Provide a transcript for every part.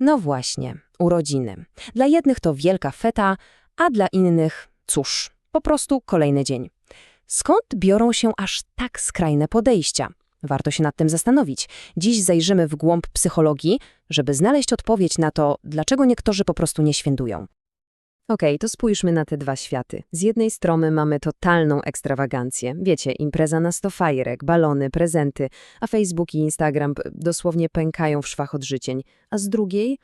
No właśnie, urodziny. Dla jednych to wielka feta, a dla innych, cóż, po prostu kolejny dzień. Skąd biorą się aż tak skrajne podejścia? Warto się nad tym zastanowić. Dziś zajrzymy w głąb psychologii, żeby znaleźć odpowiedź na to, dlaczego niektórzy po prostu nie świętują. Okej, to spójrzmy na te dwa światy. Z jednej strony mamy totalną ekstrawagancję. Wiecie, impreza na sto fajrek, balony, prezenty, a Facebook i Instagram dosłownie pękają w szwach od życzeń. A z drugiej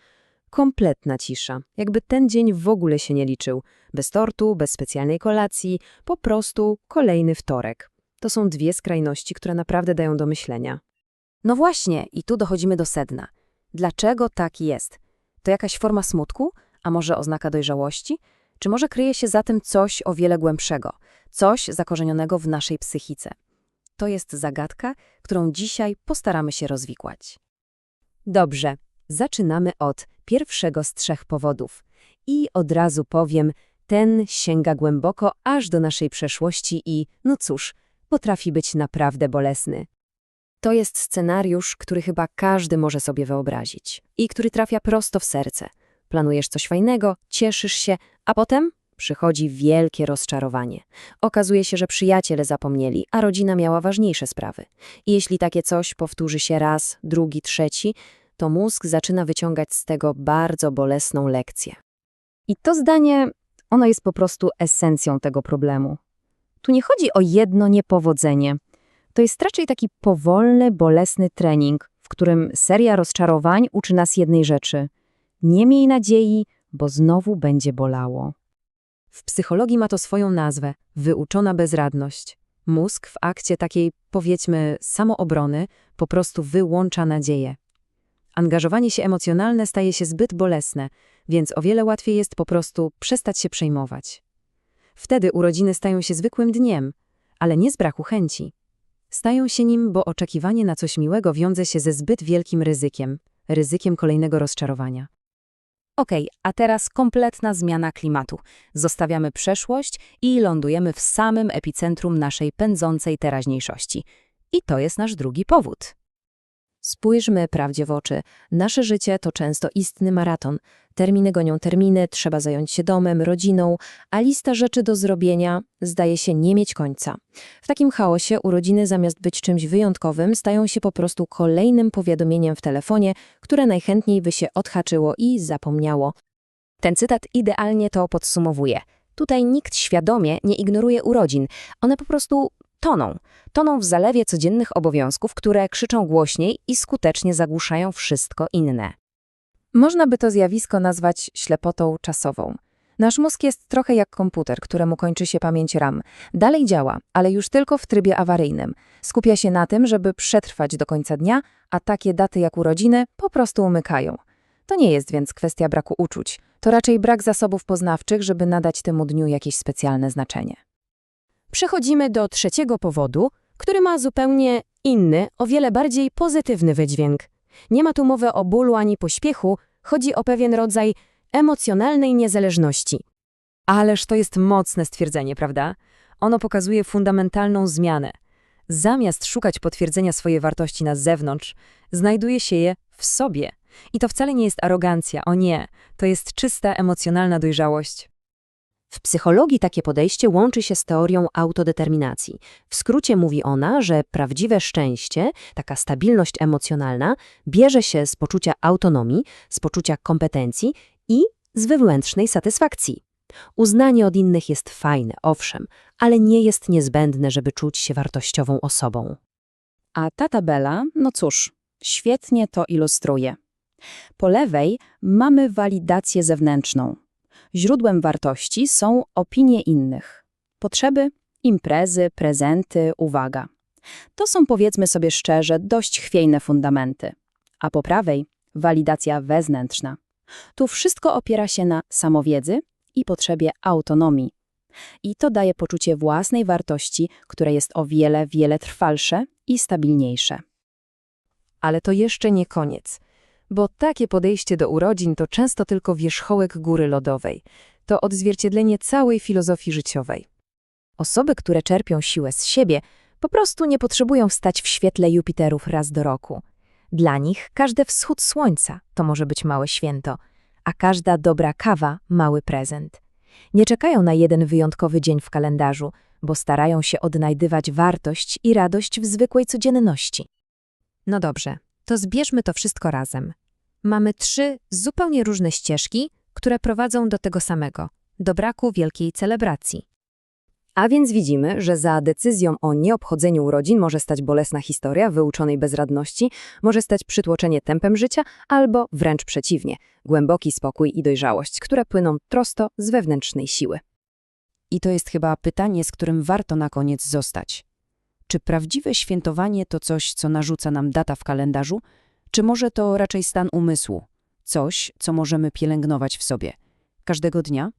kompletna cisza. Jakby ten dzień w ogóle się nie liczył. Bez tortu, bez specjalnej kolacji, po prostu kolejny wtorek. To są dwie skrajności, które naprawdę dają do myślenia. No właśnie, i tu dochodzimy do sedna. Dlaczego tak jest? To jakaś forma smutku? A może oznaka dojrzałości? Czy może kryje się za tym coś o wiele głębszego, coś zakorzenionego w naszej psychice? To jest zagadka, którą dzisiaj postaramy się rozwikłać. Dobrze, zaczynamy od pierwszego z trzech powodów. I od razu powiem, ten sięga głęboko aż do naszej przeszłości i, no cóż, potrafi być naprawdę bolesny. To jest scenariusz, który chyba każdy może sobie wyobrazić i który trafia prosto w serce. Planujesz coś fajnego, cieszysz się, a potem przychodzi wielkie rozczarowanie. Okazuje się, że przyjaciele zapomnieli, a rodzina miała ważniejsze sprawy. I jeśli takie coś powtórzy się raz, drugi, trzeci, to mózg zaczyna wyciągać z tego bardzo bolesną lekcję. I to zdanie, ono jest po prostu esencją tego problemu. Tu nie chodzi o jedno niepowodzenie. To jest raczej taki powolny, bolesny trening, w którym seria rozczarowań uczy nas jednej rzeczy. Nie miej nadziei, bo znowu będzie bolało. W psychologii ma to swoją nazwę – wyuczona bezradność. Mózg w akcie takiej, powiedzmy, samoobrony po prostu wyłącza nadzieję. Angażowanie się emocjonalne staje się zbyt bolesne, więc o wiele łatwiej jest po prostu przestać się przejmować. Wtedy urodziny stają się zwykłym dniem, ale nie z braku chęci. Stają się nim, bo oczekiwanie na coś miłego wiąże się ze zbyt wielkim ryzykiem, ryzykiem kolejnego rozczarowania. Okej, a teraz kompletna zmiana klimatu. Zostawiamy przeszłość i lądujemy w samym epicentrum naszej pędzącej teraźniejszości. I to jest nasz drugi powód. Spójrzmy prawdzie w oczy. Nasze życie to często istny maraton. Terminy gonią terminy, trzeba zająć się domem, rodziną, a lista rzeczy do zrobienia zdaje się nie mieć końca. W takim chaosie urodziny zamiast być czymś wyjątkowym stają się po prostu kolejnym powiadomieniem w telefonie, które najchętniej by się odhaczyło i zapomniało. Ten cytat idealnie to podsumowuje. Tutaj nikt świadomie nie ignoruje urodzin. One po prostu toną. Toną w zalewie codziennych obowiązków, które krzyczą głośniej i skutecznie zagłuszają wszystko inne. Można by to zjawisko nazwać ślepotą czasową. Nasz mózg jest trochę jak komputer, któremu kończy się pamięć RAM. Dalej działa, ale już tylko w trybie awaryjnym. Skupia się na tym, żeby przetrwać do końca dnia, a takie daty jak urodziny po prostu umykają. To nie jest więc kwestia braku uczuć. To raczej brak zasobów poznawczych, żeby nadać temu dniu jakieś specjalne znaczenie. Przechodzimy do trzeciego powodu, który ma zupełnie inny, o wiele bardziej pozytywny wydźwięk. Nie ma tu mowy o bólu ani pośpiechu, chodzi o pewien rodzaj emocjonalnej niezależności. Ależ to jest mocne stwierdzenie, prawda? Ono pokazuje fundamentalną zmianę. Zamiast szukać potwierdzenia swojej wartości na zewnątrz, znajduje się je w sobie. I to wcale nie jest arogancja, o nie, to jest czysta emocjonalna dojrzałość. W psychologii takie podejście łączy się z teorią autodeterminacji. W skrócie mówi ona, że prawdziwe szczęście, taka stabilność emocjonalna, bierze się z poczucia autonomii, z poczucia kompetencji i z wewnętrznej satysfakcji. Uznanie od innych jest fajne, owszem, ale nie jest niezbędne, żeby czuć się wartościową osobą. A ta tabela, no cóż, świetnie to ilustruje. Po lewej mamy walidację zewnętrzną. Źródłem wartości są opinie innych. Potrzeby, imprezy, prezenty, uwaga. To są, powiedzmy sobie szczerze, dość chwiejne fundamenty. A po prawej walidacja wewnętrzna. Tu wszystko opiera się na samowiedzy i potrzebie autonomii. I to daje poczucie własnej wartości, które jest o wiele, wiele trwalsze i stabilniejsze. Ale to jeszcze nie koniec bo takie podejście do urodzin to często tylko wierzchołek góry lodowej. To odzwierciedlenie całej filozofii życiowej. Osoby, które czerpią siłę z siebie, po prostu nie potrzebują stać w świetle Jupiterów raz do roku. Dla nich każdy wschód słońca to może być małe święto, a każda dobra kawa mały prezent. Nie czekają na jeden wyjątkowy dzień w kalendarzu, bo starają się odnajdywać wartość i radość w zwykłej codzienności. No dobrze, to zbierzmy to wszystko razem. Mamy trzy zupełnie różne ścieżki, które prowadzą do tego samego do braku wielkiej celebracji. A więc widzimy, że za decyzją o nieobchodzeniu urodzin może stać bolesna historia wyuczonej bezradności, może stać przytłoczenie tempem życia, albo wręcz przeciwnie, głęboki spokój i dojrzałość, które płyną prosto z wewnętrznej siły. I to jest chyba pytanie, z którym warto na koniec zostać. Czy prawdziwe świętowanie to coś, co narzuca nam data w kalendarzu, czy może to raczej stan umysłu, coś, co możemy pielęgnować w sobie, każdego dnia?